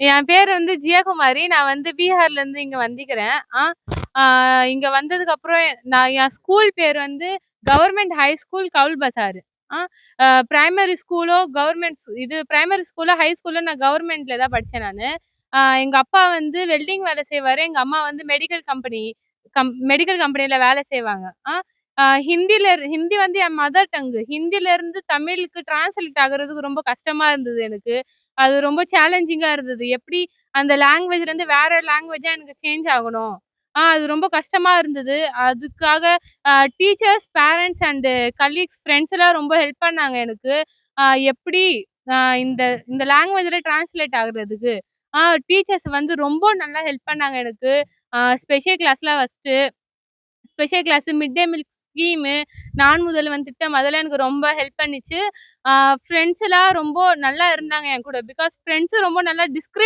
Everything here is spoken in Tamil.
என் பேர் வந்து ஜியகுமாரி நான் வந்து பீகார்லேருந்து இங்க வந்திக்கிறேன். ஆ இங்க வந்ததுக்கு வந்ததுக்கப்புறம் நான் என் ஸ்கூல் பேர் வந்து கவர்மெண்ட் ஹை ஸ்கூல் கவுல் பசார். ஆ பிரைமரி ஸ்கூலோ கவர்மெண்ட் இது பிரைமரி ஸ்கூலோ, ஹை ஸ்கூலோ நான் கவர்மெண்ட்ல தான் படித்தேன் நான் எங்கள் எங்க அப்பா வந்து வெல்டிங் வேலை செய்வாரு. எங்க அம்மா வந்து மெடிக்கல் கம்பெனி கம் மெடிக்கல் கம்பெனியில் வேலை செய்வாங்க. ஆ ஹிந்தில ஹிந்தி வந்து என் மதர் டங்கு ஹிந்தில இருந்து தமிழுக்கு டிரான்ஸ்லேட் ஆகுறதுக்கு ரொம்ப கஷ்டமா இருந்தது எனக்கு. அது ரொம்ப சேலஞ்சிங்காக இருந்தது. எப்படி அந்த லாங்குவேஜ்லேருந்து வேற லாங்குவேஜாக எனக்கு சேஞ்ச் ஆகணும். ஆ அது ரொம்ப கஷ்டமா இருந்தது. அதுக்காக teachers, parents and colleagues, friends எல்லாம் ரொம்ப ஹெல்ப் பண்ணாங்க எனக்கு. எப்படி இந்த இந்த லாங்குவேஜில் டிரான்ஸ்லேட் ஆகுறதுக்கு. ஆ டீச்சர்ஸ் வந்து ரொம்ப நல்லா ஹெல்ப் பண்ணாங்க எனக்கு. ஸ்பெஷல் கிளாஸ்லாம் first special class, mid day milk scheme, Naan Mudhalvan திட்டம் அதெல்லாம் எனக்கு ரொம்ப ஹெல்ப் பண்ணிச்சு ஃப்ரெண்ட்ஸ் எல்லாம் ரொம்ப நல்லா இருந்தாங்க என் கூட. பிகாஸ் ஃப்ரெண்ட்ஸும் ரொம்ப நல்லா டிஸ்கிரைப்